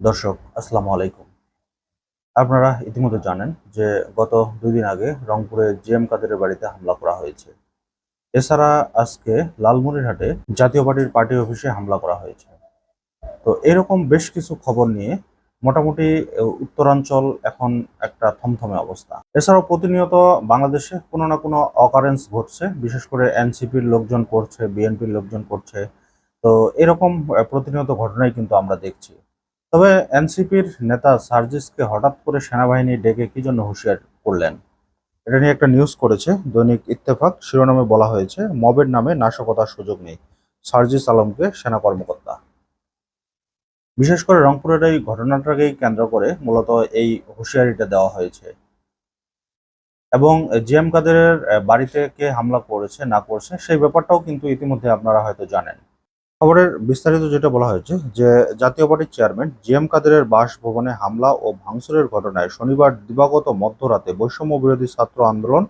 দর্শক, আসসালামু আলাইকুম। আপনারা ইতিমধ্যে জানেন যে গত দুই দিন আগে রংপুরে জিএম কাদেরের বাড়িতে হামলা করা হয়েছে। এছাড়া আজকে লালমনিরহাটে জাতীয় পার্টির পার্টি অফিসে হামলা করা হয়েছে। তো এরকম বেশ কিছু খবর নিয়ে মোটামুটি উত্তরাঞ্চল এখন একটা থমথমে অবস্থা। এছাড়াও প্রতিনিয়ত বাংলাদেশে কোনো না কোনো অকারেন্স ঘটছে, বিশেষ করে এনসিপির লোকজন করছে, বিএনপির লোকজন করছে। তো এরকম প্রতিনিয়ত ঘটনাই কিন্তু আমরা দেখছি। তবে এনসিপির নেতা সার্জিসকে হঠাৎ করে সেনাবাহিনী ডেকে কি জন্য হুঁশিয়ার করলেন? এটা নিয়ে একটা নিউজ করেছে দৈনিক ইত্তেফাক। শিরোনামে বলা হয়েছে মবের নামে নাশকতার সুযোগ নেই। সার্জিস আলমকে সেনা কর্মকর্তা। বিশেষ করে রংপুরের এই ঘটনাটাকেই কেন্দ্র করে মূলত এই হুঁশিয়ারিটা দেওয়া হয়েছে। এবং জিএম কাদেরের আহ, বাড়িতে কে হামলা করেছে না করছে সেই ব্যাপারটাও কিন্তু ইতিমধ্যে আপনারা হয়তো জানেন। খবরের বিস্তারিত যেটা বলা হয়েছে, যে জাতীয় পার্টির চেয়ারম্যান জিএম কাদেরের বাসভবনে হামলা ও ভাঙচুরের ঘটনায় শনিবার দিবাগত মধ্যরাতে বৈষম্য বিরোধী ছাত্র আন্দোলন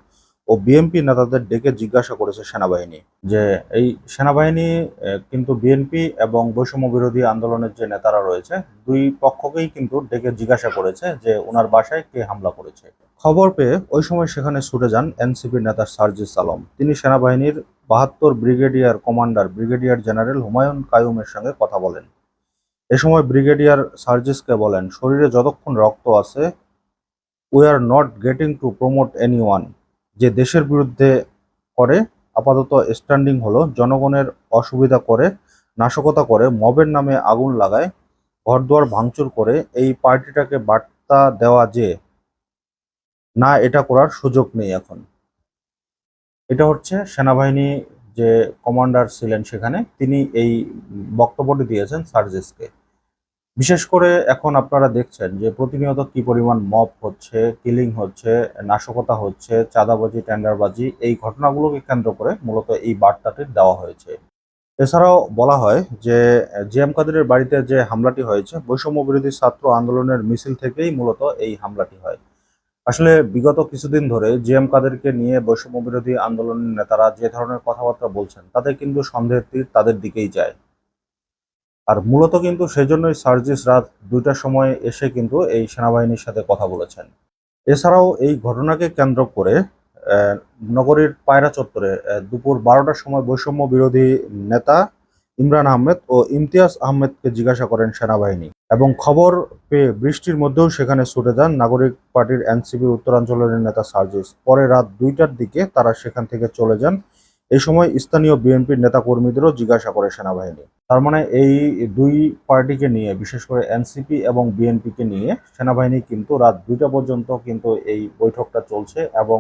ও বিএনপি নেতাদের ডেকে জিজ্ঞাসা করেছে সেনাবাহিনী, যে এই সেনাবাহিনী কিন্তু বিএনপি এবং বৈষম্য বিরোধী আন্দোলনের যে নেতারা রয়েছে, দুই পক্ষকেই কিন্তু ডেকে জিজ্ঞাসা করেছে যে ওনার বাসায় কে হামলা করেছে। খবর পেয়ে ওই সময় সেখানে ছুটে যান এনসিপির নেতা সার্জিস আলম। তিনি সেনাবাহিনীর বাহাত্তর brigadier commander brigadier general Humayun কায়ুমের সঙ্গে কথা বলেন। এ সময় ব্রিগেডিয়ার সার্জিসকে বলেন, শরীরে যতক্ষণ রক্ত আছে we are not getting to promote any one যে দেশের বিরুদ্ধে করে, আপাতত স্ট্যান্ডিং হলো, জনগণের অসুবিধা করে, নাশকতা করে, মবের নামে আগুন লাগায়, ঘরদুয়ার ভাঙচুর করে, এই পার্টিটাকে বার্তা দেওয়া যে, না, এটা করার সুযোগ নেই এখন। এটা হচ্ছে সেনাবাহিনী যে কমান্ডার ছিলেন সেখানে, তিনি এই বক্তব্যটি দিয়েছেন সার্জিসকে। বিশেষ করে এখন আপনারা দেখছেন যে প্রতিনিয়ত কি পরিমাণ মপ হচ্ছে, কিলিং হচ্ছে, নাশকতা হচ্ছে, চাঁদাবাজি, টেন্ডারবাজি, এই ঘটনাগুলোকে কেন্দ্র করে মূলত এই বার্তাটি দেওয়া হয়েছে। এছাড়াও বলা হয় যে জিএম কাদেরের বাড়িতে যে হামলাটি হয়েছে বৈষম্য বিরোধী ছাত্র আন্দোলনের মিছিল থেকেই মূলত এই হামলাটি হয়। আসলে বিগত কিছুদিন ধরে জিএম কাদেরকে নিয়ে বৈষম্য বিরোধী আন্দোলনের নেতারা যে ধরনের কথাবার্তা বলছেন তাদের কিন্তু সন্দেহের তীর তাদের দিকেই যায়। আর মূলত কিন্তু সেজন্যই সার্জিস রাত দুইটার সময় এসে কিন্তু এই সেনাবাহিনীর সাথে কথা বলেছেন। এছাড়াও এই ঘটনাকে কেন্দ্র করে নগরীর পায়রা চত্বরে দুপুর বারোটার সময় বৈষম্য বিরোধী নেতা ইমরান আহমেদ ও ইমতিয়াজ আহমেদকে জিজ্ঞাসা করেন সেনাবাহিনী এবং খবর পেয়ে বৃষ্টির মধ্যেও সেখানে ছুটে যান নাগরিক পার্টির এনসিপি উত্তরাঞ্চলের নেতা সার্জিস। পরে রাত দুইটার দিকে তারা সেখান থেকে চলে যান। এই সময় স্থানীয় বিএনপির নেতাকর্মীদেরও জিজ্ঞাসা করে সেনাবাহিনী। তার মানে এই দুই পার্টিকে নিয়ে, বিশেষ করে এনসিপি এবং বিএনপিকে নিয়ে সেনাবাহিনী কিন্তু রাত দুইটা পর্যন্ত কিন্তু এই বৈঠকটা চলছে এবং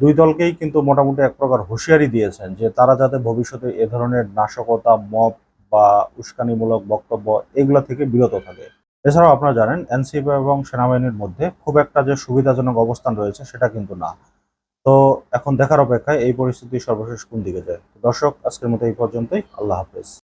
দুই দলকেই কিন্তু মোটামুটি এক প্রকার হুঁশিয়ারি দিয়েছেন যে তারা যাতে ভবিষ্যতে এ ধরনের নাশকতা মব বা উস্কানিমূলক বক্তব্য এগুলা থেকে বিরত থাকে। এছাড়াও আপনারা জানেন, এনসিপি এবং সেনাবাহিনীর মধ্যে খুব একটা যে সুবিধাজনক অবস্থান রয়েছে সেটা কিন্তু না। তো এখন দেখার অপেক্ষায় এই পরিস্থিতি সর্বশেষ কোন দিকে যায়? দর্শক, আজকের মতো এই পর্যন্তই। আল্লাহ হাফেজ।